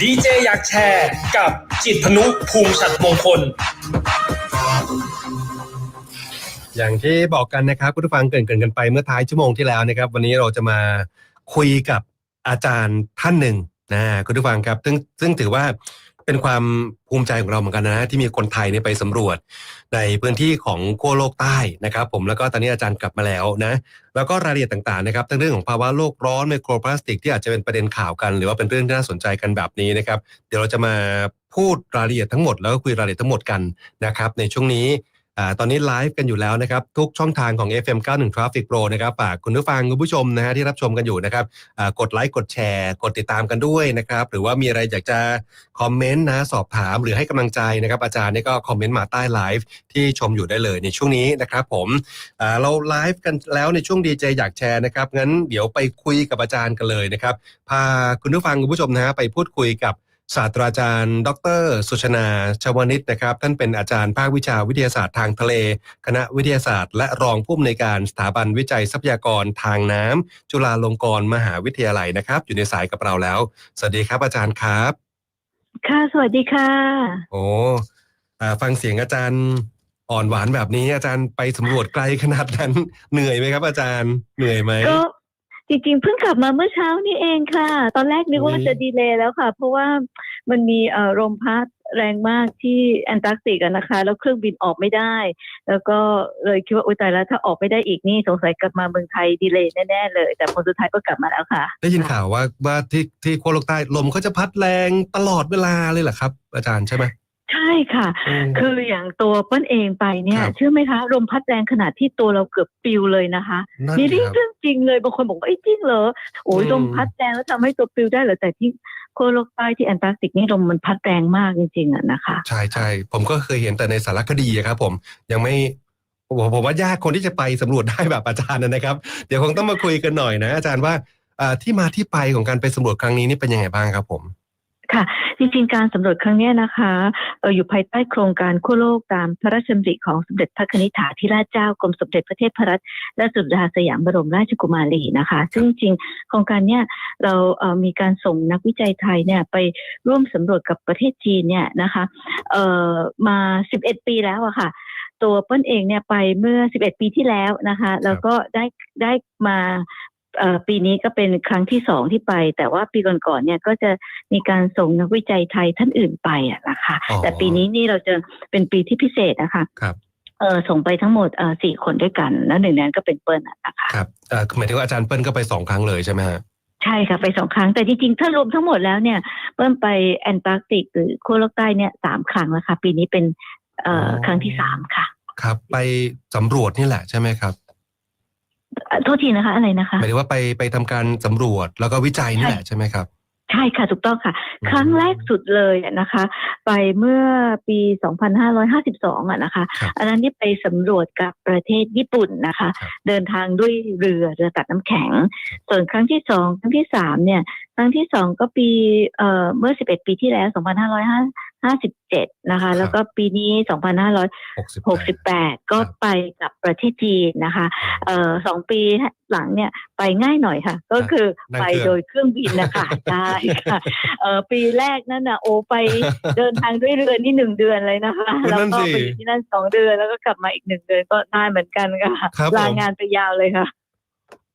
ดีเจอยากแชร์กับจิตพนุภูมิฉัดมงคล อย่างที่บอกกันนะครับคุณผู้ฟังเกรินเกินกันไปเมื่อท้ายชั่วโมงที่แล้วนะครับ วันนี้เราจะมาคุยกับอาจารย์ท่านหนึ่งนะคุณผู้ฟังครับซึ่งซึ่งถือว่า เป็นความภูมิใจของเราเหมือนกันนะที่มีคนไทยเนี่ยไปสำรวจ ในพื้นที่ของขั้วโลกใต้นะครับ ผมแล้วก็ตอนนี้อาจารย์กลับมาแล้วนะแล้วก็รายละเอียดต่างๆนะครับทั้งเรื่องของภาวะโลกร้อนไมโครพลาสติก ที่อาจจะเป็นประเด็นข่าวกัน หรือว่าเป็นเรื่องที่น่าสนใจกันแบบนี้นะครับ เดี๋ยวเราจะมาพูดรายละเอียดทั้งหมดแล้วก็คุยรายละเอียดทั้งหมดกันนะครับในช่วงนี้ อตอนนี้ไลฟ์กันอยู่แล้วนะครับ ทุกช่องทางของ FM 91 Traffic Pro นะครับฝากคุณผู้ฟังคุณผู้ชมนะฮะที่รับชมกันอยู่นะครับกดไลค์กดแชร์ กดติดตามกันด้วยนะครับ หรือว่ามีอะไรอยากจะคอมเมนต์นะสอบถามหรือให้กำลังใจนะครับอาจารย์นี่ก็คอมเมนต์มาใต้ไลฟ์ที่ชมอยู่ได้เลยในช่วงนี้นะครับผมเราไลฟ์กันแล้วในช่วงดีเจอยากแชร์นะครับงั้นเดี๋ยวไปคุยกับอาจารย์กันเลยนะครับพาคุณผู้ฟังคุณผู้ชมนะฮะไปพูดคุยกับ ศาสตราจารย์ ดร สุชนาชวนิตนะครับ ท่านเป็นอาจารย์ภาควิชาวิทยาศาสตร์ทางทะเล คณะวิทยาศาสตร์ และรองผู้อำนวยการสถาบันวิจัยทรัพยากรทางน้ำจุฬาลงกรณ์มหาวิทยาลัยนะครับ อยู่ในสายกับเราแล้ว สวัสดีครับอาจารย์ครับ ค่ะ สวัสดีค่ะ โอ้อ่าฟังเสียงอาจารย์อ่อนหวานแบบนี้อาจารย์ไปสำรวจไกลขนาดนั้นเหนื่อยไหมครับ อาจารย์เหนื่อยไหมก็ จริงๆ เพิ่งกลับมาเมื่อเช้านี่เองค่ะ ตอนแรกนึกว่าอุ๊ยจะดีเลย์แล้วค่ะ เพราะว่ามันมีเอ่อลมพัดแรงมากที่แอนตาร์กติกอะนะคะ แล้วเครื่องบินออกไม่ได้ แล้วก็เลยคิดว่าอุ้ยตายแล้วถ้าออกไม่ได้อีกนี่สงสัยกลับมาเมืองไทยดีเลย์แน่ๆเลย แต่ผลสุดท้ายก็กลับมาแล้วค่ะ ได้ยินข่าวว่าว่าที่ที่ขั้วโลกใต้ลมเขาจะพัดแรงตลอดเวลาเลยเหรอครับ อาจารย์ใช่ไหม ใช่ค่ะมคืออย่างตัวเปิ้ลเองไปเนี่ยครับ เชื่อไหมคะลมพัดแรงขนาดที่ตัวเราเกือบปลิวเลยนะคะ นั่นนี่สิเรื่ครับ เรื่องจริงเลยบางคนบอกว่าไอ้ยจริงเหรอโอ้ยอืมลมพัดแรงแล้วทำให้ตัวปลิวได้เหรอแต่ที่ขั้วโลกใต้ที่แอนตาร์กติกนี่ลมมันพัดแรงมากจริงๆอะนะคะ ใช่ใช่ผมก็เคยเห็นแต่ในสารคดีอะครับ ผมยังไม่ผมผมว่ายากคนที่จะไปสำรวจได้แบบอาจารย์นะครับ เดี๋ยวคงต้องมาคุยกันหน่อยนะ อาจารย์ว่าอ่าที่มาที่ไปของการไปสำรวจครั้งนี้นี่เป็นยังไงบ้างครับผม ค่ะ จริงๆ การสำรวจครั้งเนี้ยนะคะเอออยู่ภายใต้โครงการขั้วโลกตามพระราชดำริของสมเด็จพระนิธิถาธิราชเจ้ากรมสมเด็จพระเทพรัตนราชสุดาสยามบรมราชกุมารีนะคะ ซึ่งจริงๆโครงการเนี้ยเราเอ่อมีการส่งนักวิจัยไทยเนี่ยไปร่วมสำรวจกับประเทศจีนเนี่ยนะคะเอ่อมา 11 ปีแล้วอะค่ะตัวเปิ้ลเองเนี่ยไปเมื่อ 11 ปีที่แล้วนะคะ แล้วก็ได้ได้มาเอ่อ ปีนี้ก็เป็นครั้งที่สองที่ไป แต่ว่าปีก่อนๆเนี่ยก็จะมีการส่งนักวิจัยไทยท่านอื่นไปอะนะคะอ๋อแต่ปีนี้นี่เราจะเป็นปีที่พิเศษนะคะครับเออส่งไปทั้งหมดเอ่อสี่คนด้วยกัน แล้วหนึ่งในนั้นก็เป็นเปิ้ลอะนะคะครับเอ่อหมายถึงว่าอาจารย์เปิ้ลก็ไปสองครั้งเลยใช่ไหมฮะใช่ค่ะไปสองครั้งแต่จริงๆ ถ้ารวมทั้งหมดแล้วเนี่ย เปิ้ลไปแอนตาร์กติกหรือขั้วโลกใต้เนี่ยสามครั้งแล้วค่ะ ปีนี้เป็นเอ่อออครั้งที่สามค่ะ ครับ ไปสำรวจนี่แหละใช่ไหมครับเอ่อ โทษทีนะคะอะไรนะคะหมายถึงว่าไปไปทำการสำรวจแล้วก็วิจัยนี่แหละใช่ไหมครับใช่ค่ะถูกต้องค่ะอืมครั้งแรกสุดเลยอะนะคะ ไปเมื่อปี 2552อะนะคะครับอันนั้นที่ไปสำรวจกับประเทศญี่ปุ่นนะคะครับเดินทางด้วยเรือเรือตัดน้ำแข็ง ส่วนครั้งที่สองครั้งที่สามเนี่ย ครั้งที่สองก็ปีเอ่อเมื่อ 11 ปีที่แล้ว 2557นะคะ แล้วก็ปีนี้หกสิบ2568ก็ไปกับประเทศจีนนะคะเอ่อสองปีหลังเนี่ยไปง่ายหน่อยค่ะ ก็คือนั่งไปเครื่องโดยเครื่องบินนะคะใช่ค่ะเอ่อปีแรกนั่นนะโอไปเดินทางด้วยเรือนี่หนึ่งเดือนเลยนะคะ แล้วนั่นก็สิไปอยู่ที่นั่นสองเดือนแล้วก็กลับมาอีกหนึ่งเดือนก็ได้เหมือนกันค่ะครับผมลางานไปยาวเลยค่ะ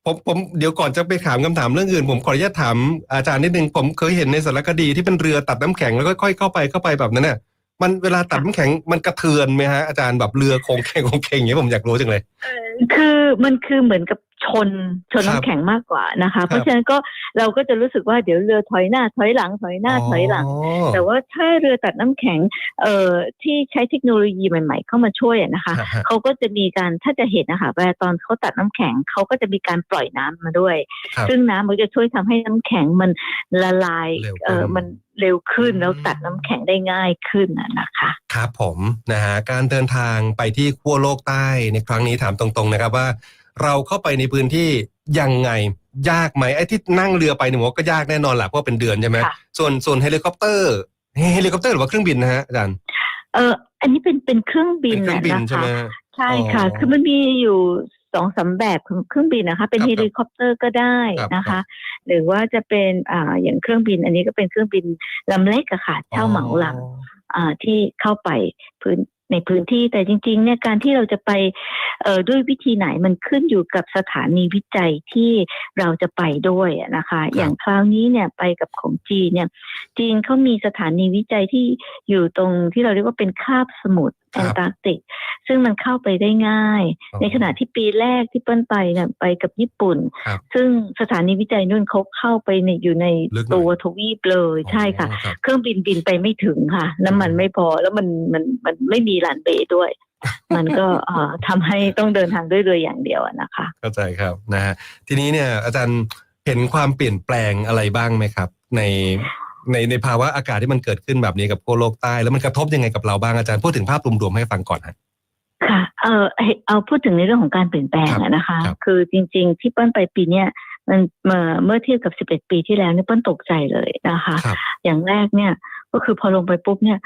ผมผมเดี๋ยวก่อนจะไปถามคำถามเรื่องอื่น ผมขออนุญาตถามอาจารย์นิดนึงผมเคยเห็นในสารคดีที่เป็นเรือตัดน้ำแข็งแล้วก็ค่อยเข้าไปเข้าไปแบบนั้นเนี่ยมันเวลาตัดน้ำแข็งมันกระเทือนไหมฮะอาจารย์แบบเรือโคงแข็งโคงแข็งอย่างเงี้ยผมอยากรู้จังเลยคือมันคือเหมือนกับ ชนชนครับน้ำแข็งมากกว่านะคะ เพราะฉะนั้นก็เราก็จะรู้สึกว่าเดี๋ยวเรือถอยหน้าถอยหลังถอยหน้าถอยหลัง แต่ว่าถ้าเรือตัดน้ำแข็งเอ่อที่ใช้เทคโนโลยีใหม่ ๆ เข้ามาช่วยอะนะคะฮะฮะเขาก็จะมีการถ้าจะเห็นนะคะเวลาตอนเขาตัดน้ำแข็งเขาก็จะมีการปล่อยน้ำมาด้วยครับซึ่งน้ำมันจะช่วยทำให้น้ำแข็งมันละลายเร็วขึ้นเออมันเร็วขึ้นอืมแล้วตัดน้ำแข็งได้ง่ายขึ้นอะนะคะครับผมนะฮะการเดินทางไปที่ขั้วโลกใต้ในครั้งนี้ถามตรงๆนะครับว่า เราเข้าไปในพื้นที่ยังไงยากไหมไอ้ที่นั่งเรือไปเนี่ยผมว่าก็ยากแน่นอนแหละเพราะว่าเป็นเดือนใช่ไหมค่ะส่วนส่วนเฮลิคอปเตอร์เฮลิคอปเตอร์หรือว่าเครื่องบินนะฮะอาจารย์เอออันนี้เป็นเป็นเครื่องบิเป็นนเครื่องบินน่ะใช่นะไหมคะฮะใช่ค่ะอ๋อคือมันมีอยู่สองสามแบบของเครื่องบินนะคะ เป็นครับเฮลิคอปเตอร์ก็ได้นะครัคะบหรือว่าจะเป็นอ่าอย่างเครื่องบิน อันนี้ก็เป็นเครื่องบินลำเล็กอะค่ะเช่าเหมาลำอ่าที่เข้าไปพื้น ในพื้นที่แต่จริง ๆ เนี่ยการที่เราจะไปเอ่อด้วยวิธีไหนมันขึ้นอยู่กับสถานีวิจัยที่เราจะไปด้วยอะนะคะ อย่างคราวนี้เนี่ยไปกับของจีนเนี่ยจีนเขามีสถานีวิจัยที่อยู่ตรงที่เราเรียกว่าเป็นคาบสมุทรครั แอบนตาร์กติก ซึ่งมันเข้าไปได้ง่ายอ๋อในขณะที่ปีแรกที่เปิ้ลไปเนี่ยไปกับญี่ปุ่นครับซึ่งสถานีวิจัยนู่นเขาเข้าไปในอยู่ในลึกหน่อยตัวทวีปเลยใช่ค่ะอ๋อรับเครื่องบินบินไปไม่ถึงค่ะ น้ำมันไม่พอแล้วมันมันมันไม่มีลานเบย์ด้วย มันก็เอ่อทำให้ต้องเดินทางด้วยเรืออย่างเดียวอะนะคะ เข้าใจครับนะฮะทีนี้เนี่ยอาจารย์เห็นความเปลี่ยนแปลงอะไรบ้างไหมครับ ใน ในในภาวะอากาศที่มันเกิดขึ้นแบบนี้กับขั้วโลกใต้ แล้วมันกระทบยังไงกับเราบ้างอาจารย์พูดถึงภาพรวมๆให้ฟังก่อนฮะค่ะ เออให้เอาพูดถึงในเรื่องของการเปลี่ยนแปลงอะนะคะครับคือจริง ๆ ที่เปิ้ลไปปีเนี้ยมันเมื่อเมื่อเทียบกับ 11 ปีที่แล้วเนี่ยเปิ้ลตกใจเลยนะคะครับอย่างแรกเนี่ยก็คือพอลงไปปุ๊บเนี่ย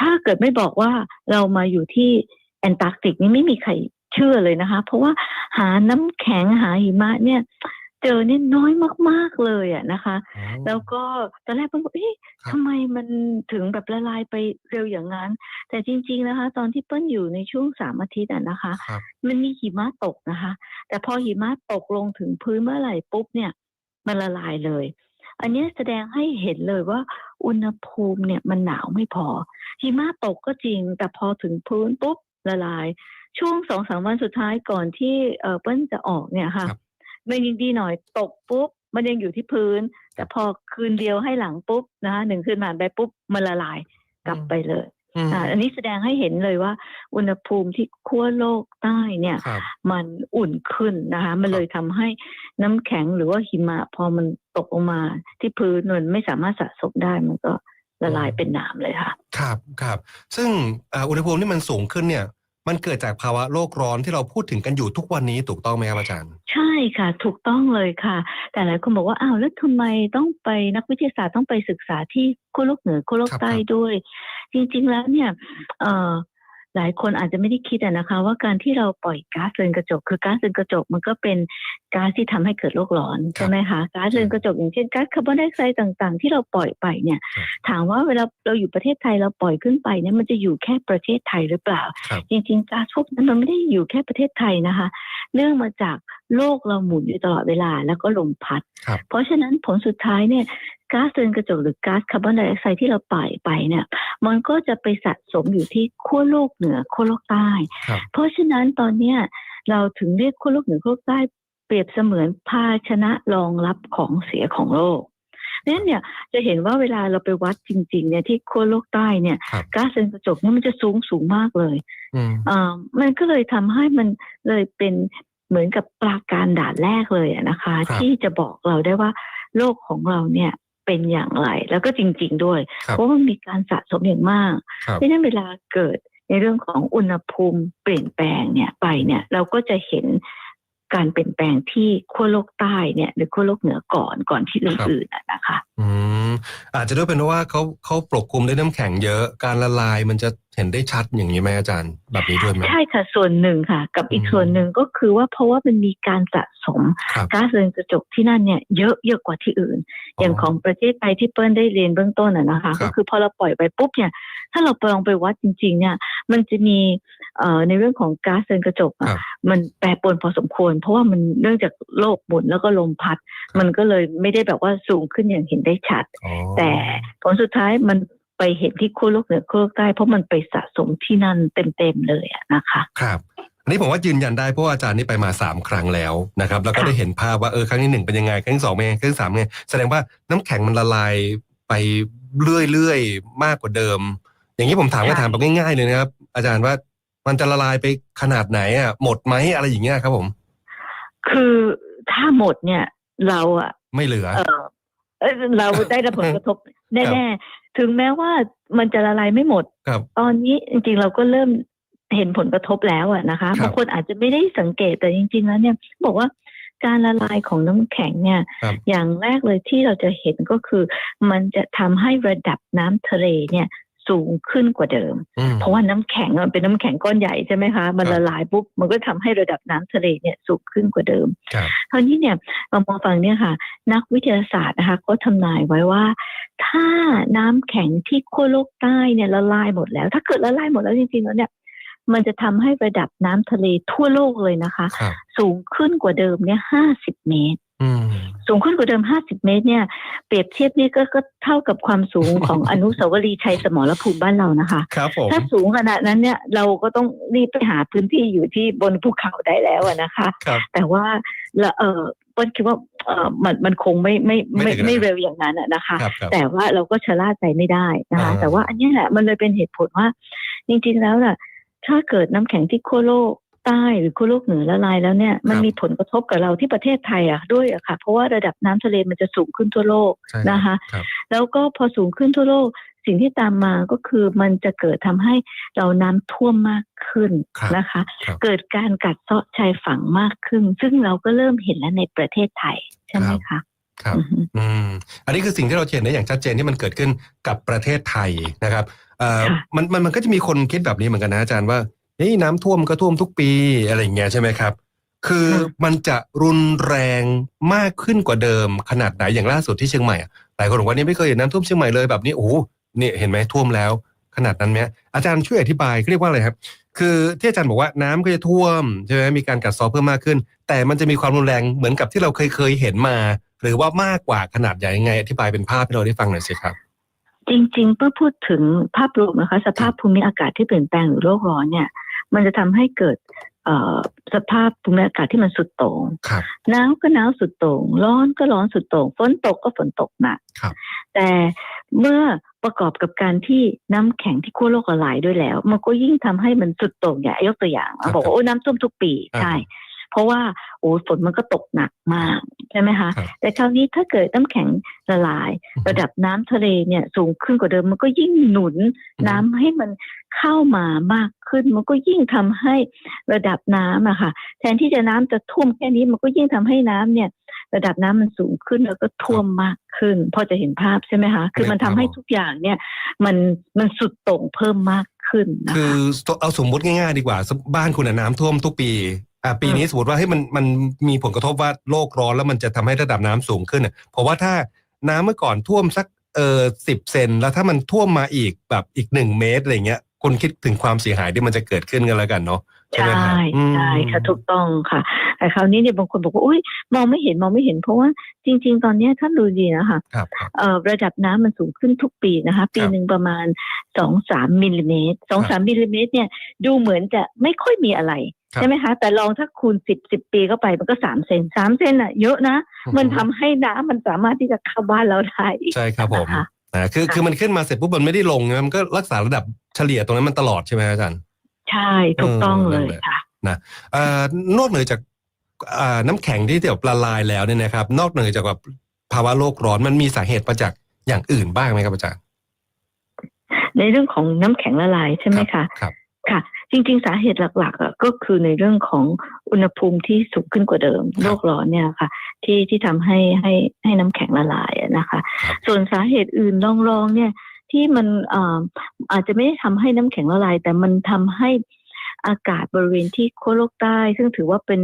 ถ้าเกิดไม่บอกว่าเรามาอยู่ที่แอนตาร์กติกนี่ไม่มีใครเชื่อเลยนะคะ เพราะว่าหาน้ำแข็งหาหิมะเนี่ย เจอเนี่ยน้อยมากๆเลยอะนะคะแล้วก็ตอนแรกเปิ้ลบอกเอ๊ะครับ ทำไมมันถึงแบบละลายไปเร็วอย่างนั้น แต่จริง ๆนะคะ ตอนที่เปิ้ลอยู่ในช่วงสามอาทิตย์อะนะคะ ครับ มันมีหิมะตกนะคะ แต่พอหิมะตกลงถึงพื้นเมื่อไหร่ปุ๊บเนี่ย มันละลายเลย อันเนี้ยแสดงให้เห็นเลยว่า อุณหภูมิเนี่ยมันหนาวไม่พอ หิมะตกก็จริง แต่พอถึงพื้นปุ๊บละลาย ช่วงสองสามวันสุดท้ายก่อนที่เออเปิ้ลจะออกเนี่ยค่ะ ครับ มันยังดีหน่อยตกปุ๊บมันยังอยู่ที่พื้น แต่พอคืนเดียวให้หลังปุ๊บนะคะหนึ่งคืนผ่านไปปุ๊บมันละลายกลับไปเลยอืมอ่าอันนี้แสดงให้เห็นเลยว่า อุณหภูมิที่ขั้วโลกใต้เนี่ยครับมันอุ่นขึ้นนะคะ มันเลยทำให้น้ำแข็งหรือว่าหิมะ พอมันตกลงมาที่พื้นมันไม่สามารถสะสมได้มันก็ละลายเป็นน้ำเลยค่ะ ครับครับ ซึ่งอ่าอุณหภูมิที่มันสูงขึ้นเนี่ย มันเกิดจากภาวะโลกร้อนที่เราพูดถึงกันอยู่ทุกวันนี้ถูกต้องไหมครับอาจารย์ ใช่ค่ะ ถูกต้องเลยค่ะ แต่หลายคนบอกว่าอ้าวแล้วทำไมต้องไปนักวิทยาศาสตร์ต้องไปศึกษาที่ขั้วโลกเหนือขั้วโลกครับใต้ครับด้วย จริง ๆ แล้วเนี่ยเอ่อ หลายคนอาจจะไม่ได้คิดอะนะคะ ว่าการที่เราปล่อยก๊าซเรือนกระจก คือก๊าซเรือนกระจกมันก็เป็นก๊าซที่ทำให้เกิดโลกร้อนใช่ไหมคะก๊าซเรือนกระจกอย่างเช่นก๊าซคาร์บอนไดออกไซด์ต่างๆ ที่เราปล่อยไปเนี่ยครับถามว่าเวลาเราอยู่ประเทศไทยเราปล่อยขึ้นไปเนี่ยมันจะอยู่แค่ประเทศไทยหรือเปล่าครับจริงๆก๊าซพวกนั้นมันไม่ได้อยู่แค่ประเทศไทยนะคะ เนื่องมาจาก โลกเราหมุนอยู่ตลอดเวลาแล้วก็ลมพัดครับเพราะฉะนั้นผลสุดท้ายเนี่ยก๊าซเรือนกระจกหรือก๊าซคาร์บอนไดออกไซด์ที่เราปล่อยไปเนี่ยมันก็จะไปสะสมอยู่ที่ขั้วโลกเหนือขั้วโลกใต้ครับเพราะฉะนั้นตอนเนี้ยเราถึงเรียกขั้วโลกเหนือขั้วโลกใต้เปรียบเสมือนภาชนะรองรับของเสียของโลกนั้นเนี่ยจะเห็นว่าเวลาเราไปวัดจริง ๆ เนี่ยที่ขั้วโลกใต้เนี่ยครับก๊าซเรือนกระจกเนี่ยมันจะสูงสูงมากเลยอืมอ่ามันก็เลยทำให้มันเลยเป็น เหมือนกับปราการด่านแรกเลยอะนะคะครับที่จะบอกเราได้ว่าโลกของเราเนี่ยเป็นอย่างไร แล้วก็จริง ๆ ด้วยครับเพราะว่ามันมีการสะสมอย่างมากครับเพราะฉะนั้นเวลาเกิดในเรื่องของอุณหภูมิเปลี่ยนแปลงเนี่ยไปเนี่ยเราก็จะเห็นการเปลี่ยนแปลงที่ขั้วโลกใต้เนี่ยหรือขั้วโลกเหนือก่อนก่อนที่อื่นๆอะนะคะ อืมอาจจะด้วยเป็นเพราะว่าเขาเขาปกคลุมด้วยน้ำแข็งเยอะการละลายมันจะ เห็นได้ชัดอย่างนี้ไหมอาจารย์ แบบนี้ด้วยไหมใช่ค่ะส่วนหนึ่งค่ะ กับอีกอืมส่วนหนึ่งก็คือว่าเพราะว่ามันมีการสะสมครับก๊าซเรือนกระจกที่นั่นเนี่ยเยอะเยอะกว่าที่อื่น อย่างของประเทศไทยที่เปิ้ลได้เรียนเบื้องต้นอะนะคะครับก็คือพอเราปล่อยไปปุ๊บเนี่ย ถ้าเราไปลองไปวัดจริง ๆ เนี่ย มันจะมีเอ่อในเรื่องของก๊าซเรือนกระจกครัอะบมันแปรปรวนพอสมควร เพราะว่ามันเนื่องจากโลกหมุนแล้วก็ลมพัด มันก็เลยไม่ได้แบบว่าสูงขึ้นอย่างเห็นได้ชัดอ๋อแต่ผลสุดท้ายมัน ไปเห็นที่ขั้วโลกเหนือขั้วโลกใต้เพราะมันไปสะสมที่นั่นเต็มๆเลยอะนะคะ ครับอันนี้ผมว่ายืนยันได้เพราะว่าอาจารย์นี่ไปมาสามครั้งแล้วนะครับ แล้วก็ค่ะได้เห็นภาพว่าเออครั้งที่หนึ่งเป็นยังไงครั้งที่สองเป็นยังไงครั้งที่สามเป็นยังไงแสดงว่าน้ำแข็งมันละลายไปเรื่อยๆมากกว่าเดิม อย่างนี้ผมถามก็ถามแบบง่ายๆเลยนะครับ อาจารย์ว่ามันจะละลายไปขนาดไหนอะหมดไหมอะไรอย่างเงี้ยครับผม คือถ้าหมดเนี่ย เราอะไม่เหลือ เออเอ้ยเราได้รับผลกระทบแน่ๆ ถึงแม้ว่ามันจะละลายไม่หมดครับตอนนี้จริงๆเราก็เริ่มเห็นผลกระทบแล้วอะนะคะครับบางคนอาจจะไม่ได้สังเกตแต่จริง ๆ แล้วเนี่ยบอกว่าการละลายของน้ำแข็งเนี่ยครับอย่างแรกเลยที่เราจะเห็นก็คือ มันจะทำให้ระดับน้ำทะเลเนี่ย สูงขึ้นกว่าเดิมอืมเพราะว่าน้ำแข็งมันเป็นน้ำแข็งก้อนใหญ่ใช่ไหมคะมันครับละลายปุ๊บมันก็ทำให้ระดับน้ำทะเลเนี่ยสูงขึ้นกว่าเดิมครับคราวนี้เนี่ยเรามองฟังเนี่ยค่ะ นักวิทยาศาสตร์นะคะก็ทำนายไว้ว่า ถ้าน้ำแข็งที่ขั้วโลกใต้เนี่ยละลายหมดแล้ว ถ้าเกิดละลายหมดแล้วจริงๆแล้วเนี่ยมันจะทำให้ระดับน้ำทะเลทั่วโลกเลยนะคะครับสูงขึ้นกว่าเดิมเนี่ยห้าสิบเมตรอืม สูงขึ้นกว่าเดิม 50 เมตร เนี่ย เปรียบเทียบนี่ก็ก็เท่ากับความสูงของอนุสาวรีย์ชัยสมรภูมิบ้านเรานะคะ ครับผม ถ้าสูงขนาดนั้นเนี่ยเราก็ต้องรีบไปหาพื้นที่อยู่ที่บนภูเขาได้แล้วอะนะคะ ครับ แต่ว่าละเออเปิ้ลคิดว่าเออมันมันคงไม่ไม่ไม่ไม่ถึงขนาดนั้นไม่เร็วอย่างนั้นอะนะคะครับครับแต่ว่าเราก็ชะล่าใจไม่ได้นะคะอ่าแต่ว่าอันเนี้ยแหละมันเลยเป็นเหตุผลว่า จริง ๆ แล้วน่ะ ถ้าเกิดน้ำแข็งที่ขั้วโลก ใต้หรือขั้วโลกเหนือละลายแล้วเนี่ยมันมีผลกระทบกับเราที่ประเทศไทยอะด้วยอะค่ะ เพราะว่าระดับน้ำทะเลมันจะสูงขึ้นทั่วโลกใช่นะคะครับแล้วก็พอสูงขึ้นทั่วโลก สิ่งที่ตามมาก็คือมันจะเกิดทำให้เราน้ำท่วมมากขึ้นครับนะคะครับเกิดการกัดเซาะชายฝั่งมากขึ้น ซึ่งเราก็เริ่มเห็นแล้วในประเทศไทยใช่ไหมคะครับอือฮึอืมอันนี้คือสิ่งที่เราเห็นได้อย่างชัดเจนที่มันเกิดขึ้นกับประเทศไทยนะครับเอ่อค่ะมันมันมันก็จะมีคนคิดแบบนี้เหมือนกันนะอาจารย์ว่า เฮ้ยน้ำท่วมก็ท่วมทุกปีอะไรอย่างเงี้ยใช่ไหมครับ คือมันจะรุนแรงมากขึ้นกว่าเดิมขนาดไหนอย่างล่าสุดที่เชียงใหม่หลายคนบอกว่านี่ไม่เคยเห็นน้ำท่วมเชียงใหม่เลยแบบนี้โอ้โหนี่เห็นไหมท่วมแล้ว ขนาดนั้นไหมอาจารย์ช่วยอธิบายเรียกว่าอะไรครับ คือที่อาจารย์บอกว่าน้ำก็จะท่วมใช่ไหมมีการกัดเซอเพิ่มมากขึ้น แต่มันจะมีความรุนแรงเหมือนกับที่เราเคยเคยเห็นมา หรือว่ามากกว่าขนาดใหญ่ยังไง อธิบายเป็นภาพให้เราได้ฟังหน่อยสิครับจริงๆเมื่อพูดถึงภาพรวมนะคะ สภาพภูมิอากาศที่เปลี่ยนแปลงหรือโลกร้อนเนี่ย มันจะทำให้เกิดเอ่อสภาพภูมิอากาศที่มันสุดโต่งครับหนาวก็หนาวสุดโต่ง ร้อนก็ร้อนสุดโต่ง ฝนตกก็ฝนตกหนักครับแต่เมื่อประกอบกับการที่น้ำแข็งที่ขั้วโลกละลายด้วยแล้ว มันก็ยิ่งทำให้มันสุดโต่งอย่างยกตัวอย่างครับบอกว่าโอ้น้ำท่วมทุกปีอ่าใช่ เพราะว่าโอ้ฝนมันก็ตกหนักมากใช่ไหมคะครับแต่คราวนี้ถ้าเกิดน้ำแข็งละลาย ระดับน้ำทะเลเนี่ยสูงขึ้นกว่าเดิมมันก็ยิ่งหนุนน้ำให้มันเข้ามามากขึ้น มันก็ยิ่งทำให้ระดับน้ำอะค่ะ แทนที่จะน้ำจะท่วมแค่นี้มันก็ยิ่งทำให้น้ำเนี่ย ระดับน้ำมันสูงขึ้นแล้วก็ท่วมมากขึ้น พอจะเห็นภาพใช่ไหมคะคือมันทำให้ทุกอย่างเนี่ย มันมันสุดโต่งเพิ่มมากขึ้นนะคือคะเอาสมมุติง่ายๆดีกว่า บ้านคุณน่ะน้ำท่วมทุกปี อ่าปีนี้สมมติว่าให้ยมันมันมีผลกระทบว่าโลกร้อนแล้วมันจะทำให้ระดับน้ำสูงขึ้นอะเพราะว่าถ้าน้ำเมื่อก่อนท่วมสักเออสิบเซนแล้วถ้ามันท่วมมาอีกแบบอีกหนึ่งเมตรอะไรเงี้ยคุณคิดถึงความเสียหายที่มันจะเกิดขึ้นกันแล้วกันเนาะใช่ไหมใช่ครับอืม ใช่ค่ะถูกต้องค่ะ แต่คราวนี้เนี่ยบางคนบอกว่าอุ้ยมองไม่เห็นมองไม่เห็น เพราะว่าจริง ๆ ตอนเนี้ยท่านดูดีนะคะครับครับ เอ่อระดับน้ำมันสูงขึ้นทุกปีนะคะ ปีครับหนึ่งประมาณสองสามมิลลิเมตรสองสามมิลลิเมตรเนี่ยดูเหมือนจะไม่ค่อยมีอะไรครับ ใช่ไหมคะ แต่ลองถ้าคูณสิบสิบปีเข้าไปมันก็สามเซนสามเซนอะเยอะนะ มันทำให้น้ำมันสามารถที่จะเข้าบ้านเราได้ใช่ครับผมนะคะนะคือค่ะคือมันขึ้นมาเสร็จปุ๊บมันไม่ได้ลงนะมันก็รักษาระดับเฉลี่ยตรงนั้นมันตลอดใช่ไหมอาจารย์ใช่ถูกต้องเออเลนั่นยแหละค่ะเอ่อนอกเหนือจากอ่าน้ำแข็งที่แบบละลายแล้วเนี่ยนะครับ นอกเหนือจากแบบภาวะโลกร้อนมันมีสาเหตุมาจากอย่างอื่นบ้างไหมครับอาจารย์ในเรื่องของน้ำแข็งละลายใช่ไหมคะครับค่ะ จริงๆ สาเหตุหลักๆอะก็คือในเรื่องของอุณหภูมิที่สูงขึ้นกว่าเดิมโลกร้อนเนี่ยค่ะ ที่ที่ทำให้ให้ให้น้ำแข็งละลายอะนะคะครับส่วนสาเหตุอื่นรองๆเนี่ยที่มันอ่าอาจจะไม่ได้ทำให้น้ำแข็งละลาย แต่มันทำให้อากาศบริเวณที่ขั้วโลกใต้ ซึ่งถือว่าเป็น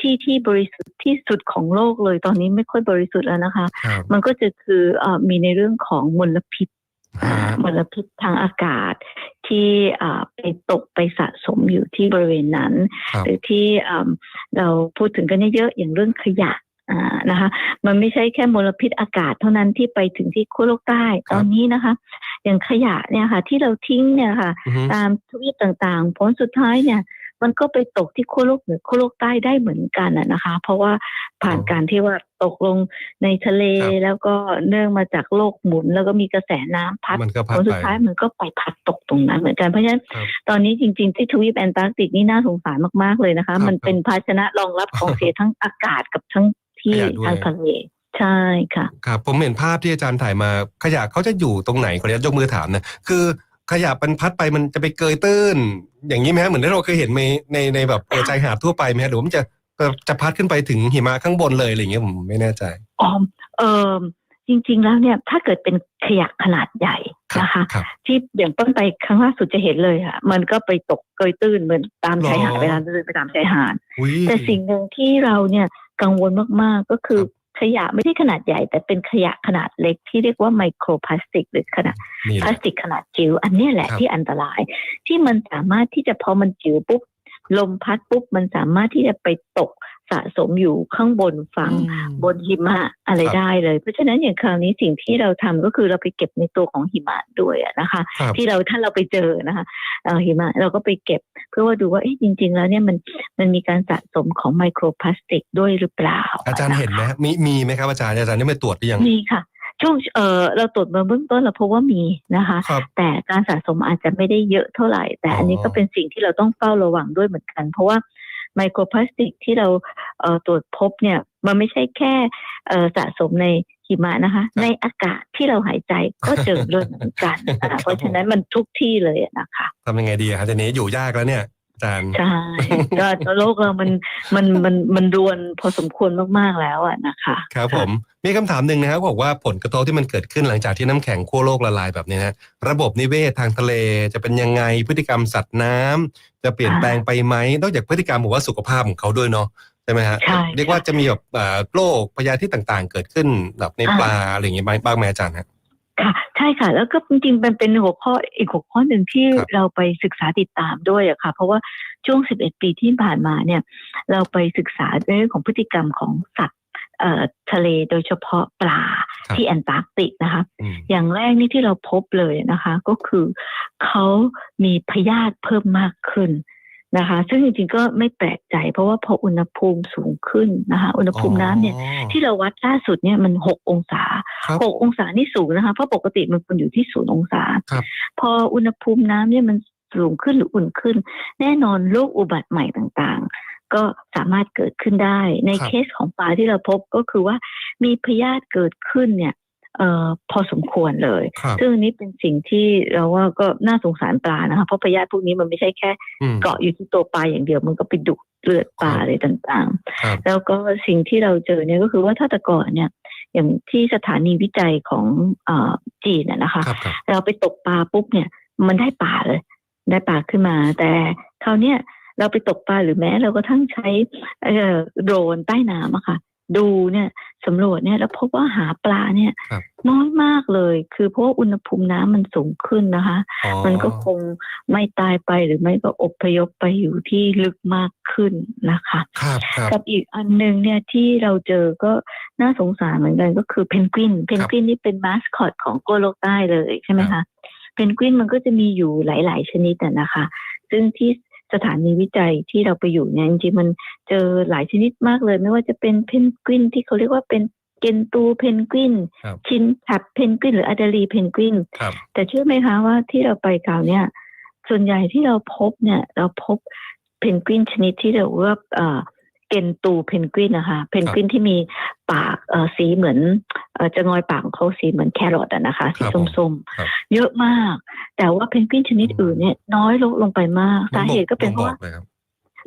ที่ที่บริสุทธิ์ที่สุดของโลกเลยตอนนี้ไม่ค่อยบริสุทธิ์แล้วนะคะครับมันก็จะคืออามีในเรื่องของมลพิษฮะ มลพิษทางอากาศที่อ่าไปตกไปสะสมอยู่ที่บริเวณนั้นครับหรือที่อ่าเราพูดถึงกันเยอะๆอย่างเรื่องขยะอ่านะคะมันไม่ใช่แค่มลพิษอากาศเท่านั้นที่ไปถึงที่ขั้วโลกใต้ครับตอนนี้นะคะ อย่างขยะเนี่ยค่ะที่เราทิ้งเนี่ยค่ะอือฮึตามทวีปต่างๆ ผลสุดท้ายเนี่ย มันก็ไปตกที่ขั้วโลกเหนือขั้วโลกใต้ได้เหมือนกันอะนะคะ เพราะว่าผ่านการที่ว่าตกลงในทะเลครับแล้วก็เนื่องมาจากโลกหมุน แล้วก็มีกระแสน้ำพัดมันก็ผพัดลสุไปดท้ายมันก็ไปพัดตกตรงนั้นเหมือนกันเพราะฉะนั้นครับตอนนี้จริง ๆ ที่ทวีปแอนตาร์กติกนี่น่าสงสารมากๆเลยนะคะครับมันเป็นภาชนะรองรับของเสียทั้งอากาศกับทั้งที่ขยะด้วยทางทะเลใช่ค่ะครับผมเห็นภาพที่อาจารย์ถ่ายมาขยะเขาจะอยู่ตรงไหนขออนุญาตยกมือถามนะคือ ขยะมันพัดไปมันจะไปเกยตื้น อย่างนี้ไหมฮะเหมือนที่เราเคยเห็นในในในแบบเออชายหาดทั่วไปไหมฮะหรือว่ามันจะจะพัดขึ้นไปถึงหิมะข้างบนเลยอะไรอย่างเงี้ยผมไม่แน่ใจอ๋อเออจริง ๆ แล้วเนี่ยถ้าเกิดเป็นขยะขนาดใหญ่รับนะคะครับที่อย่างต้นไปครั้งล่าสุดจะเห็นเลยค่ะ มันก็ไปตกเกยตื้นเหมือนตามชายหาดหรอเวลาเดินไปตามชายหาดอุ๊ยแต่สิ่งหนึ่งที่เราเนี่ยกังวลมากๆก็คือครับ ขยะไม่ได้ขนาดใหญ่ แต่เป็นขยะขนาดเล็กที่เรียกว่าไมโครพลาสติก หรือขนาดนี่พแหลาละสติกขนาดจิ๋วอันเนี้ยแหละครับที่อันตราย ที่มันสามารถที่จะพอมันจิ๋วปุ๊บลมพัดปุ๊บมันสามารถที่จะไปตก สะสมอยู่ข้างบนฝั่งอืมบนหิมะอะไรครับได้เลย เพราะฉะนั้นอย่างคราวนี้สิ่งที่เราทำก็คือเราไปเก็บในตัวของหิมะด้วยอะนะคะครับที่เราถ้าเราไปเจอนะคะเอ่อหิมะเราก็ไปเก็บ เพื่อว่าดูว่าเอ๊ะจริง ๆ แล้วเนี่ยมันมันมีการสะสมของไมโครพลาสติกด้วยหรือเปล่า อาจารย์เห็นไหมมีมีไหมครับอาจารย์อาจารย์ได้ไปตรวจหรือยังมีค่ะช่วงเออเราตรวจมาเบื้องต้นเราพบว่ามีนะคะครับแต่การสะสมอาจจะไม่ได้เยอะเท่าไหร่ แต่อันนี้อ๋อก็เป็นสิ่งที่เราต้องเฝ้าระวังด้วยเหมือนกัน เพราะว่า ไมโครพลาสติกที่เราเอ่อตรวจพบเนี่ยมันไม่ใช่แค่เอ่อสะสมในหิมะนะคะ ในอากาศที่เราหายใจก็เจอด้วยเหมือนกันนะคะเพราะฉะนั้นมันทุกที่เลยอะนะคะทำยังไงดีครับทีนี้อยู่ยากแล้วเนี่ยอา จารย์ใช่ก็โลกเรามันมันมันมันรวนพอสมควรมากๆแล้วอะนะคะ ครับผมมีคำถามหนึ่งนะครับบอกว่าผลกระทบที่มันเกิดขึ้นหลังจากที่น้ำแข็งขั้วโลกละลายแบบนี้นะระบบนิเวศทางทะเลจะเป็นยังไงพฤติกรรมสัตว์น้ำจะเปลี่ยนแปลงไปไหมนอกจากพฤติกรรมผมว่าสุขภาพของเขาด้วยเนาะใช่ไหมฮะใช่เรียกว่าจะมีแบบเอ่อโรคพยาธิต่างๆ เกิดขึ้นแบบในปลาอะไรอย่างงี้บ้างบ้างไหมอาจารย์ฮะ ค่ะใช่ค่ะ แล้วก็จริงๆมันเป็นหัวข้ออีกหัวข้อหนึ่งที่ครับเราไปศึกษาติดตามด้วยอะค่ะ เพราะว่าช่วง 11 ปีที่ผ่านมาเนี่ย เราไปศึกษาเรื่องของพฤติกรรมของสัตว์เอ่อทะเลโดยเฉพาะปลาครับที่แอนตาร์กติกนะคะอืมอย่างแรกนี่ที่เราพบเลยนะคะ ก็คือเขามีพยาธิเพิ่มมากขึ้น นะคะ ซึ่งจริงๆก็ไม่แปลกใจ เพราะว่าพออุณหภูมิสูงขึ้นนะคะอุณหภูมิน้ำเนี่ยอ๋อที่เราวัดล่าสุดเนี่ยมันหกองศาครับหกองศานี่สูงนะคะเพราะปกติมันควรอยู่ที่ศูนย์องศาครับพออุณหภูมิน้ำเนี่ยมันสูงขึ้นหรืออุ่นขึ้น แน่นอนโรคอุบัติใหม่ต่างๆ ก็สามารถเกิดขึ้นได้ ในครับเคสของปลาที่เราพบก็คือว่ามีพยาธิเกิดขึ้นเนี่ย เอ่อพอสมควรเลย ครับ ซึ่งอันนี้เป็นสิ่งที่เราว่าก็น่าสงสารปลานะคะ เพราะพยาธิพวกนี้มันไม่ใช่แค่ อืม เกาะอยู่ที่ตัวปลาอย่างเดียวมันก็ไปดุเลือดปลาครับอะไรต่างๆครับแล้วก็สิ่งที่เราเจอเนี่ยก็คือว่าถ้าแต่ก่อนเนี่ย อย่างที่สถานีวิจัยของเออจีนน่ะนะคะ ครับครับ เราไปตกปลาปุ๊บเนี่ย มันได้ปลาเลย ได้ปลาขึ้นมา แต่คราวเนี้ยเราไปตกปลาหรือแม้เราก็ทั้งใช้เอ่อโดรนใต้น้ำอะค่ะ ดูเนี่ยสำรวจเนี่ยแล้วพบว่าหาปลาเนี่ยครับน้อยมากเลย คือเพราะว่าอุณหภูมิน้ำมันสูงขึ้นนะคะ อ๋อมันก็คงไม่ตายไปหรือไม่ก็อพยพไปอยู่ที่ลึกมากขึ้นนะคะ ครับครับ กับอีกอันหนึ่งเนี่ยที่เราเจอก็น่าสงสารเหมือนกันก็คือเพนกวินเพนกวินนี่เป็นมาสคอตของกัวโลกใต้เลยใช่ไหมครัคะบเพนกวินมันก็จะมีอยู่หลาย ๆ ชนิดอะนะคะ ซึ่งที่ สถานีวิจัยที่เราไปอยู่เนี่ยจริงๆมันเจอหลายชนิดมากเลย ไม่ว่าจะเป็นเพนกวินที่เขาเรียกว่าเป็นเกนตูเพนกวินครับชินแท็บเพนกวิน หรืออาดาลีเพนกวินครับแต่เชื่อไหมคะว่าที่เราไปกล่าวเนี่ยส่วนใหญ่ที่เราพบเนี่ย เราพบเพนกวินชนิดที่เรียกว่า เอ่อเกนตูเพนกวินนะคะเพนกวินที่มีปากเอ่อสีเหมือนเอ่อจะงอยปากของเขาสีเหมือนแครอทอะนะคะ สีครับผมส้มครับๆเยอะมาก แต่ว่าเพนกวินชนิดอื่นเนี่ยน้อยลงลงไปมาก สาเหตุก็เป็นเพบ่ราะงว่าบอกเลยครับ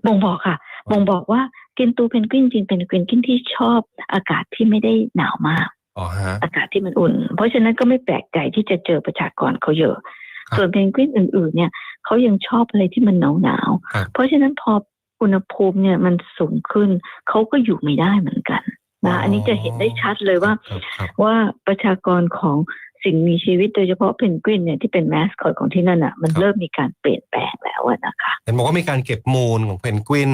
บ่งบอกค่ะ บ่งบอกว่าเกนตูเพนกวินจริงเป็นเพนกวินที่ชอบอากาศที่ไม่ได้หนาวมากอ๋อฮะอากาศที่มันอุ่น เพราะฉะนั้นก็ไม่แปลกใจที่จะเจอประชากรเขาเยอะครับส่วนเพนกวินอื่น ๆ เนี่ยเขายังชอบอะไรที่มันหนาวหนาวๆครับเพราะฉะนั้นพอ อุณหภูมิเนี่ยมันสูงขึ้นเขาก็อยู่ไม่ได้เหมือนกันนะอันนี้จะเห็นได้ชัดเลยว่าครับครับว่าประชากรของสิ่งมีชีวิตโดยเฉพาะเพนกวินเนี่ยที่เป็นแมสคอตของที่นั่นอะ มันครับเริ่มมีการเปลี่ยนแปลงแล้วอะนะคะเห็นบอกว่ามีการเก็บมูลของเพนกวิน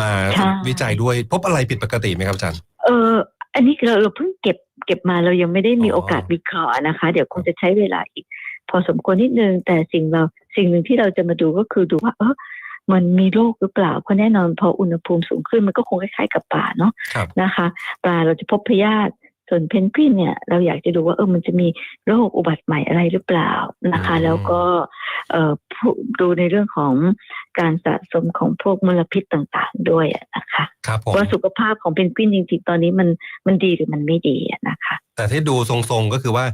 มาใช่วิจัยด้วยพบอะไรผิดปกติไหมครับอาจารย์เอออันนี้เราเราเพิ่งเก็บเก็บมาเรายังไม่ได้มีอ๋อโอกาสวิเคราะห์นะคะ เดี๋ยวคงจะใช้เวลาอีก พอสมควรนิดนึงแต่สิ่งเราสิ่งหนึ่งที่เราจะมาดูก็คือดูว่าเออ มันมีโรคหรือเปล่า เพราะแน่นอนพออุณหภูมิสูงขึ้นมันก็คงคล้ายๆกับปลาเนาะครับนะคะปลาเราจะพบพยาธิส่วนเพนกวินเนี่ยเราอยากจะดูว่าเออมันจะมีโรคอุบัติใหม่อะไรหรือเปล่านะคะอืมแล้วก็เอ่อผู้ดูในเรื่องของการสะสมของพวกมลพิษต่างๆด้วยอะนะคะครับผมว่าสุขภาพของเพนกวินจริงๆตอนนี้มันมันดีหรือมันไม่ดีอะนะคะ แต่ที่ดูทรงๆก็คือว่า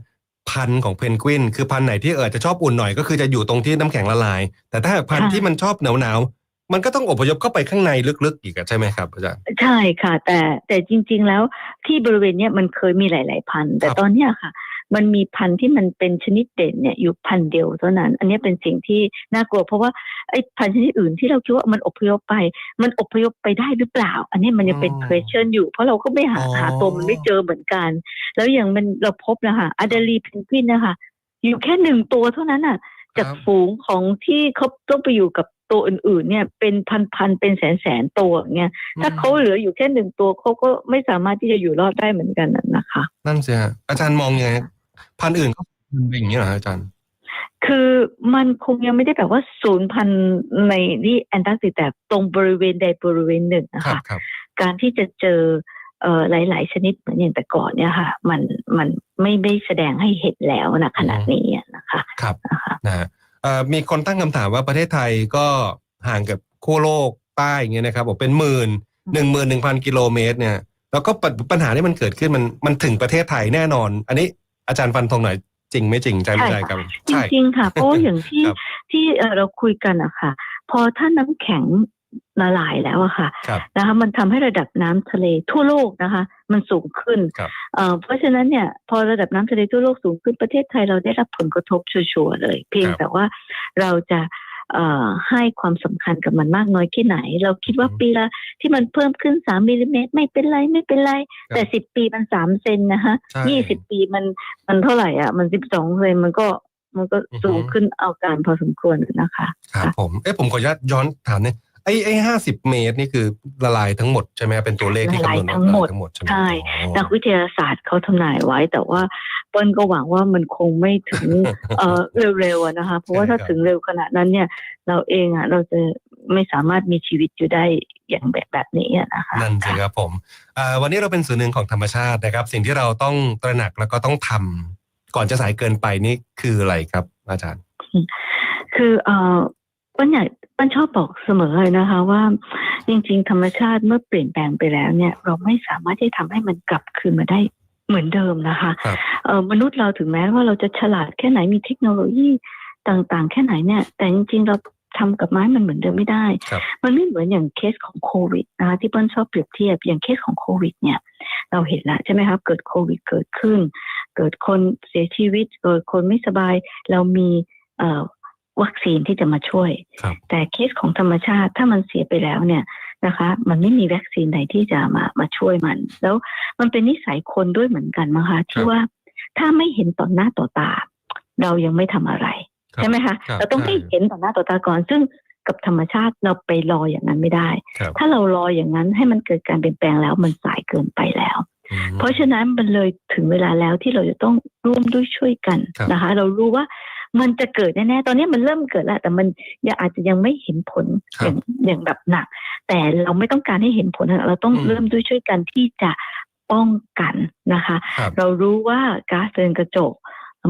พันธุ์ของเพนกวิน คือพันธุ์ไหนที่เออจะชอบอุ่นหน่อยก็คือจะอยู่ตรงที่น้ำแข็งละลาย แต่ถ้าหากพันธุ์ค่ะที่มันชอบหนาวๆมันก็ต้องอพยพเข้าไปข้างในลึกๆ อีกอะใช่ไหมครับอาจารย์ใช่ค่ะ แต่แต่จริง ๆ แล้วที่บริเวณเนี้ยมันเคยมีหลาย ๆ พันธุ์แต่ครับตอนเนี้ยค่ะ มันมีพันธุ์ที่มันเป็นชนิดเด่นเนี่ยอยู่พันธุ์เดียวเท่านั้น อันนี้เป็นสิ่งที่น่ากลัว เพราะว่าไอ้พันธุ์ชนิดอื่นที่เราคิดว่ามันอพยพไป มันอพยพไปได้หรือเปล่า อันนี้มันยังเป็นอ๋อ question อยู่ เพราะเราก็ไม่หาอ๋อหาตัวมันไม่เจอเหมือนกัน แล้วอย่างมันเราพบนะคะอะเดลีเพนกวินนะคะอยู่แค่หนึ่งตัวเท่านั้นอะ จากฝูงของที่เขาต้องไปอยู่กับตัวอื่นๆ เนี่ยเป็นพันๆเป็นแสนๆตัวอย่างเงี้ยถ้าเขาเหลืออยู่แค่หนึ่งตัวเขาก็ไม่สามารถที่จะอยู่รอดได้เหมือนกันน่ะนะคะ นั่นสิฮะอาจารย์มองยังไง พันธุ์อื่นเขาเป็นอย่างนี้เหรอฮะอาจารย์ คือมันคงยังไม่ได้แบบว่าศูนย์พันธุ์ในที่แอนตาร์กติกแต่ตรงบริเวณใดบริเวณหนึ่งนะครัคะ บครับ การที่จะเจอเอ่อหลาย ๆ ชนิดเหมือนอย่างแต่ก่อนเนี่ยค่ะ มันมันไม่ได้แสดงให้เห็นแล้วนะขณะนี้อะนะคะครับนะคะ นะฮะเอ่อมีคนตั้งคำถามว่าประเทศไทยก็ห่างกับขั้วโลกใต้อย่างเงี้ยนะครับบอกเป็นหมื่นหนึ่งหมื่นหนึ่งพันกิโลเมตรเนี่ย แล้วก็ปัญปัญหาที่มันเกิดขึ้นมันมันถึงประเทศไทยแน่นอน อันนี้ อาจารย์ฟันธงหน่อยจริงไม่จริงใจไม่ใจครับจใช่ริงๆค่ะเพราะว่าอย่างที่ครับที่เอ่อเราคุยกันอะค่ะ พอถ้าน้ำแข็งละลายแล้วอะค่ะครับนะคะมันทำให้ระดับน้ำทะเลทั่วโลกนะคะ มันสูงขึ้นครับเอ่อเพราะฉะนั้นเนี่ยพอระดับน้ำทะเลทั่วโลกสูงขึ้นประเทศไทยเราได้รับผลกระทบชัวร์ๆเลย เพียงครับแต่ว่าเราจะเอ่อ ให้ความสำคัญกับมันมากน้อยแค่ไหน เราคิดว่าอืมปีละที่มันเพิ่มขึ้นสามมิลลิเมตรไม่เป็นไรไม่เป็นไรครับแต่สิบปีมันสามเซนนะคะใช่ยี่สิบปีมันมันเท่าไหร่อะ มันสิบสองเซนมันก็มันก็อือฮึสูงขึ้นเอาการพอสมควรนะคะ ครับผม เอ้ผมขออนุญาตย้อนถามเนี่ย ไอ้ไอ้ห้าสิบเมตรนี่คือละลายทั้งหมดใช่ไหมครับเป็นตัวเลขที่คำนวณละลายทั้งหมดทั้งหมดใช่ไหมใช่อ๋อนักวิทยาศาสตร์เขาทำนายไว้ แต่ว่าเปิ้ลก็หวังว่ามันคงไม่ถึงเออเร็วๆอะนะคะเพราะว่าถ้าใช่ครับถึงเร็วขนาดนั้นเนี่ย เราเองอะเราจะไม่สามารถมีชีวิตอยู่ได้อย่างแบบแบบนี้อะนะคะนั่นสิครับผมอ่าวันนี้เราเป็นส่วนหนึ่งของธรรมชาตินะครับ สิ่งที่เราต้องตระหนักแล้วก็ต้องทำก่อนจะสายเกินไปนี่คืออะไรครับ อาจารย์ คือเออ ปั้นใหญ่ปั้นชอบบอกเสมอเลยนะคะ ว่า จริง ๆ ธรรมชาติเมื่อเปลี่ยนแปลงไปแล้วเนี่ย เราไม่สามารถที่จะทำให้มันกลับคืนมาได้เหมือนเดิมนะคะครับเออมนุษย์เราถึงแม้ว่าเราจะฉลาดแค่ไหนมีเทคโนโลยีต่างๆ แค่ไหนเนี่ย แต่จริง ๆ เราทำกับไม้มันเหมือนเดิมไม่ได้ครับมันไม่เหมือนอย่างเคสของโควิดนะคะที่เปิ้ลชอบเปรียบเทียบอย่างเคสของโควิด เนี่ย เราเห็นแล้วใช่ไหมครับเกิดโควิดเกิดขึ้น เกิดคนเสียชีวิตเกิดคนไม่สบาย เรามีเอ่อ วัคซีนที่จะมาช่วยครับแต่เคสของธรรมชาติถ้ามันเสียไปแล้วเนี่ยนะคะ มันไม่มีวัคซีนใดที่จะมามาช่วยมัน แล้วมันเป็นนิสัยคนด้วยเหมือนกันมั้งคะที่ว่าถ้าไม่เห็นต่อหน้าต่อตา เรายังไม่ทำอะไรครับใช่ไหมคะครับเราต้องใช่ให้เห็นต่อหน้าต่อตาก่อน ซึ่งกับธรรมชาติเราไปรออย่างนั้นไม่ได้ครับถ้าเรารออย่างนั้นให้มันเกิดการเปลี่ยนแปลงแล้วมันสายเกินไปแล้วอืมเพราะฉะนั้นมันเลยถึงเวลาแล้วที่เราจะต้องร่วมด้วยช่วยกันครับนะคะ เรารู้ว่า มันจะเกิดแน่ๆตอนนี้มันเริ่มเกิดแล้วแต่มันยังอาจจะยังไม่เห็นผลครัอบย่างอย่างแบบหนัก แต่เราไม่ต้องการให้เห็นผลนะเราต้องอืมเริ่มด้วยช่วยกันที่จะป้องกันนะคะครับเรารู้ว่าก๊าซเรือนกระจก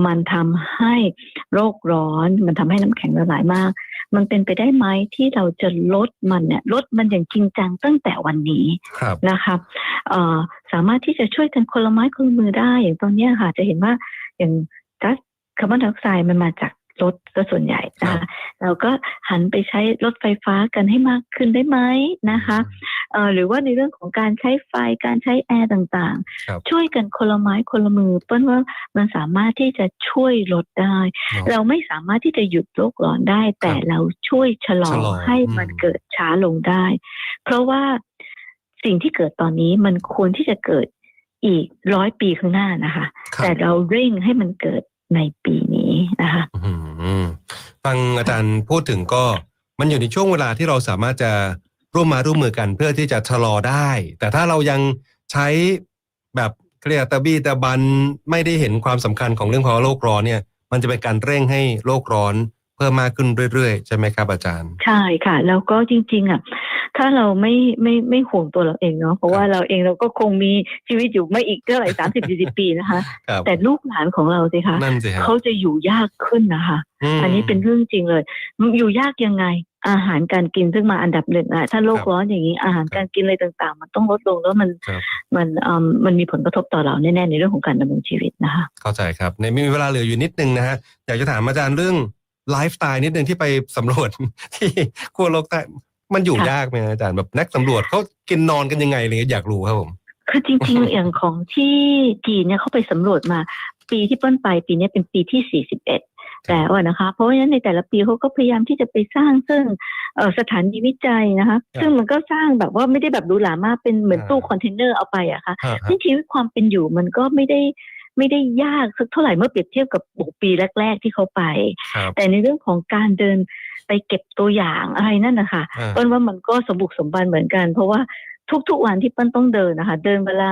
มันทำให้โรคร้อน มันทำให้น้ำแข็งละลายมาก มันเป็นไปได้ไหมที่เราจะลดมันเนี่ยลดมันอย่างจริงจังตั้งแต่วันนี้ครับนะคะเอ่อสามารถที่จะช่วยกันคนละไม้คนละมือได้อย่างตอนเนี้ยค่ะ จะเห็นว่าอย่างก๊าซ คาร์บอนไดออกไซด์มันมาจากรถซะส่วนใหญ่นะครัคะบเราก็หันไปใช้รถไฟฟ้ากันให้มากขึ้นได้ไหมนะคะเอ่อหรือว่าในเรื่องของการใช้ไฟการใช้แอร์ต่างครับๆช่วยกันคนละไม้คนละมือเปิ้ลว่ามันสามารถที่จะช่วยลดได้เนอะเราไม่สามารถที่จะหยุดโลกร้อนได้ แต่ครับเราช่วยชะลอชะลอให้มันอืมเกิดช้าลงได้ เพราะว่าสิ่งที่เกิดตอนนี้มันควรที่จะเกิดอีกร้อยปีข้างหน้านะคะครับแต่เราเร่งให้มันเกิด ในปีนี้นะคะฟังอาจารย์พูดถึงก็มันอยู่ในช่วงเวลาที่เราสามารถจะร่วมมาร่วมมือกันเพื่อที่จะชะลอได้ แต่ถ้าเรายังใช้แบบเครียกตะบี้ตะบันไม่ได้เห็นความสำคัญของเรื่องของโลกร้อนเนี่ย มันจะเป็นการเร่งให้โลกร้อน พิ่มมากขึ้นเรื่อยๆ ใช่ไหมครับอาจารย์ ใช่ค่ะ แล้วก็จริง ๆ อะ ถ้าเราไม่ไม่ไม่ห่วงตัวเราเองเนาะเพราะว่าเราเองเราก็คงมีชีวิตอยู่ไม่อีกเท่าไหร่สามสิบสี่สิบปีนะคะครับแต่ลูกหลานของเราสิคะนั่นสิฮะเขาจะอยู่ยากขึ้นนะคะมอันนี้เป็นเรื่องจริงเลย อยู่ยากยังไงอาหารการกินซึ่งมาอันดับหนึ่งอะถ้าโลกครับร้อนอย่างนี้อาหารการกินอะไรต่างๆ มันต้องลดลงแล้วมันครับมันอืมมันมีผลกระทบต่อเราแน่ๆในเรื่องของการดำเนินชีวิตนะคะเข้าใจครับในมีเวลาเหลืออยู่นิดนึงนะฮะอยากจะถามอาจารย์เรื่อง ไลฟ์สไตล์นิดนึงที่ไปสำรวจที่ขั้วโลกใต้มันอยู่ค่ะยากไหมอาจารย์แบบนักสำรวจเขากินนอนกันยังไงอะไรเงี้ยอยากรู้ครับผมคือจริงๆอย่างของที่จีนเนี่ยเขาไปสำรวจมา ปีที่เปิ้ลไปปีนี้เป็นปีที่ 41แล้วอะนะคะ เพราะฉะนั้นในแต่ละปีเขาก็พยายามที่จะไปสร้างซึ่งเอ่อสถานีวิจัยนะคะ ซึ่งมันก็สร้างแบบว่าไม่ได้แบบหรูหรามากเป็นเหมือนตู้คอนเทนเนอร์เอาไปอะค่ะฮะซึ่งชีวิตความเป็นอยู่มันก็ไม่ได้ ไม่ได้ยากสักเท่าไหร่เมื่อเปรียบเทียบกับโอ้โหปีแรก ๆ ที่เขาไปครับแต่ในเรื่องของการเดินไปเก็บตัวอย่างอะไรนั่นนะคะอ่าเปิ้ลว่ามันก็สมบุกสมบันเหมือนกัน เพราะว่าทุกๆวันที่เปิ้ลต้องเดินนะคะ เดินเวลา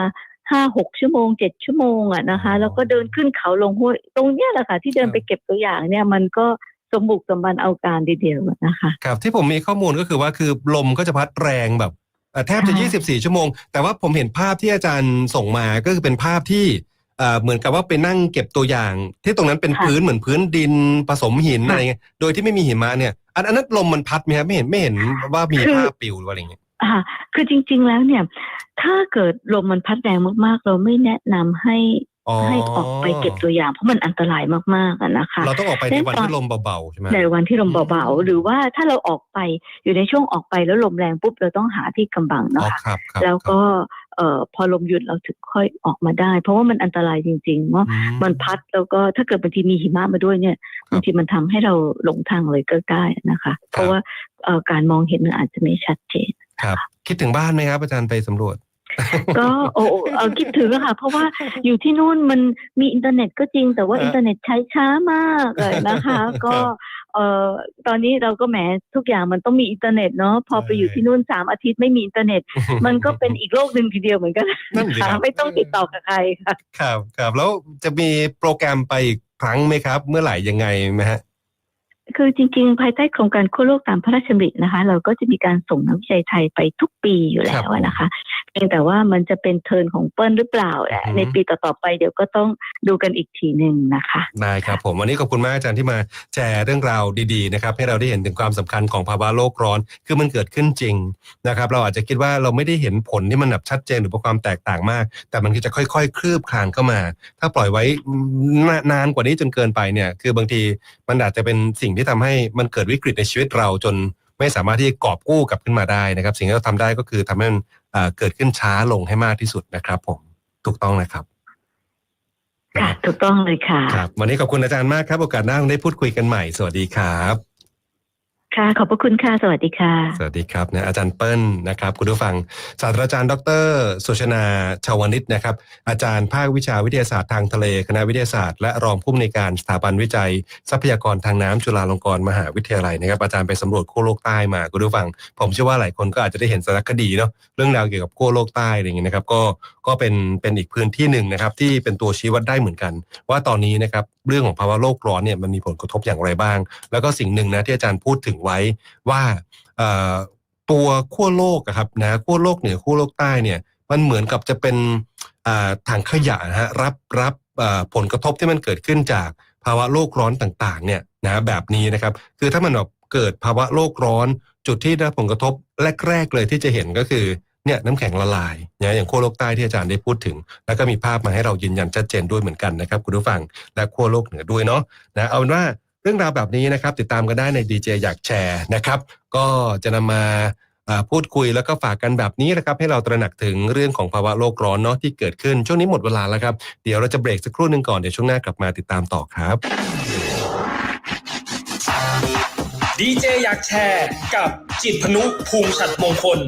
ห้าหกชั่วโมงเจ็ดชั่วโมงอะนะคะ แล้วก็เดินขึ้นเขาลงห้วยตรงเนี้ยแหละค่ะ ที่เดินไปเก็บตัวอย่างเนี่ยมันก็สมบุกสมบันเอาการดีเดียวนะคะครับที่ผมมีข้อมูลก็คือว่าคือลมก็จะพัดแรงแบบเอ่อแทบจะค่ะ24 ชั่วโมง แต่ว่าผมเห็นภาพที่อาจารย์ส่งมาก็คือเป็นภาพที่ เอ่อเหมือนกับว่าไปนั่งเก็บตัวอย่าง ที่ตรงนั้นเป็นพื้นเหมือนพื้นดินผสมหินอะไรเงี้ยโดยที่ไม่มีหิมะเนี่ยอันอันนั้นลมมันพัดไหมครับไม่เห็นไม่เห็นว่ามีภาพปลิวหรือว่าอะไรเงี้ยอ่าคือจริง ๆ แล้วเนี่ย ถ้าเกิดลมมันพัดแรงมากๆ เราไม่แนะนำให้อ๋อให้ออกไปเก็บตัวอย่างเพราะมันอันตรายมากๆอะนะคะ เราต้องออกไปในวันเช่นตอนที่ลมเบาๆใช่ไหมในวันที่ลมเบาอืมๆหรือว่าถ้าเราออกไปอยู่ในช่วงออกไปแล้วลมแรงปุ๊บเราต้องหาที่กำบังอ๋อเนาะครับครับแล้วก็เอ่อพอลมหยุดเราถึงค่อยออกมาได้ เพราะว่ามันอันตรายจริงๆว่าอืมันพัดแล้วก็ถ้าเกิดบางทีมีหิมะมาด้วยเนี่ยบางทีมันทำให้เราหลงทางเลยก็ได้นะคะ เพราะว่าเอ่อการมองเห็นมันอาจจะไม่ชัดเจนครับ คิดถึงบ้านไหมครับอาจารย์ไปสำรวจ ก็โอ้โอ้เออคิดถึงอะค่ะ เพราะว่าอยู่ที่นู่นมันมีอินเทอร์เน็ตก็จริง แต่ว่าฮะอินเทอร์เน็ตใช้ช้ามากเลยนะคะ ก็เอ่อตอนนี้เราก็แหมทุกอย่างมันต้องมีอินเทอร์เน็ตเนาะพอไปอยู่ที่นู่นสามอาทิตย์ไม่มีอินเทอร์เน็ต มันก็เป็นอีกโลกหนึ่งทีเดียวเหมือนกันนั่นสิค่ะครับไม่ต้องติดต่อกับใครค่ะครับครับแล้วจะมีโปรแกรมไปอีกครั้งไหมครับ เมื่อไหร่ยังไงไหมฮะคือจริงๆ ภายใต้โครงการขั้วโลกตามพระราชดำรินะคะ เราก็จะมีการส่งนักวิจัยไทยไปทุกปีอยู่แล้วอะนะคะ เพียงแต่ว่ามันจะเป็นเทิร์นของเปิ้ลหรือเปล่าแหละอือฮึในปีต่อๆไปเดี๋ยวก็ต้องดูกันอีกทีหนึ่งนะคะได้ครับผมวันนี้ขอบคุณมากอาจารย์ที่มาแชร์เรื่องราวดีๆนะครับให้เราได้เห็นถึงความสำคัญของภาวะโลกร้อน คือมันเกิดขึ้นจริงนะครับเราอาจจะคิดว่าเราไม่ได้เห็นผลที่มันแบบชัดเจนหรือความแตกต่างมาก แต่มันก็จะค่อยๆ คลืบคลานเข้ามา ถ้าปล่อยไว้นานานกว่านี้จนเกินไปเนี่ย คือบางทีมันอาจจะเป็นสิ่งที่ทำให้มันเกิดวิกฤตในชีวิตเราจนไม่สามารถที่จะกอบกู้กลับขึ้นมาได้นะครับ สิ่งที่เราทำได้ก็คือทำให้มัน เอ่อเกิดขึ้นช้าลงให้มากที่สุดนะครับ ผมถูกต้องนะครับค่ะถูกต้องเลยค่ะ ครับ วันนี้ขอบคุณอาจารย์มากครับ โอกาสหน้าคงได้พูดคุยกันใหม่ สวัสดีครับ ค่ะ ขอบพระคุณค่ะ สวัสดีค่ะ สวัสดีครับนะอาจารย์เปิ้ลนะครับ คุณผู้ฟัง ศาสตราจารย์ดรสุชนาชาวนิชนะครับ อาจารย์ภาควิชาวิทยาศาสตร์ทางทะเล คณะวิทยาศาสตร์และรองผู้อำนวยการสถาบันวิจัย ทรัพยากรทางน้ำจุฬาลงกรณ์มหาวิทยาลัยนะครับ อาจารย์ไปสำรวจขั้วโลกใต้มาคุณผู้ฟัง ผมเชื่อว่าหลายคนก็อาจจะได้เห็นสารคดีเนาะเรื่องราวเกี่ยวกับขั้วโลกใต้อะไรอย่างเงี้ยนะครับ ก็ก็เป็นเป็นอีกพื้นที่หนึ่งนะครับที่เป็นตัวชี้วัดได้เหมือนกัน ว่าตอนนี้นะครับเรื่องของภาวะโลกร้อนเนี่ยมันมีผลกระทบอย่างไรบ้าง แล้วก็สิ่งหนึ่งนะที่อาจารย์พูดถึงไว้ว่าตัวขั้วโลกครับนะขั้วโลกเหนือขั้วโลกใต้เนี่ยมันเหมือนกับจะเป็นถังขยะนะฮะรับรับผลกระทบที่มันเกิดขึ้นจากภาวะโลกร้อนต่างๆเนี่ยนะแบบนี้นะครับ คือถ้ามันเกิดภาวะโลกร้อนจุดที่ได้ผลกระทบแรก ๆ เลยที่จะเห็นก็คือ เนี่ยน้ำแข็งละลายนะอย่างขั้วโลกใต้ที่อาจารย์ได้พูดถึง แล้วก็มีภาพมาให้เรายืนยันชัดเจนด้วยเหมือนกันนะครับคุณผู้ฟังและขั้วโลกเหนือด้วยเนาะนะเอาเป็นว่าเรื่องราวแบบนี้นะครับติดตามกันได้ในดีเจอยากแชร์นะครับ ก็จะนำมาอ่าพูดคุยแล้วก็ฝากกันแบบนี้นะครับให้เราตระหนักถึงเรื่องของภาวะโลกร้อนเนาะที่เกิดขึ้น ช่วงนี้หมดเวลาแล้วครับ เดี๋ยวเราจะเบรกสักครู่หนึ่งก่อน เดี๋ยวช่วงหน้ากลับมาติดตามต่อครับดีเจอยากแชร์กับจิตพนุภูมิฉัดมงคล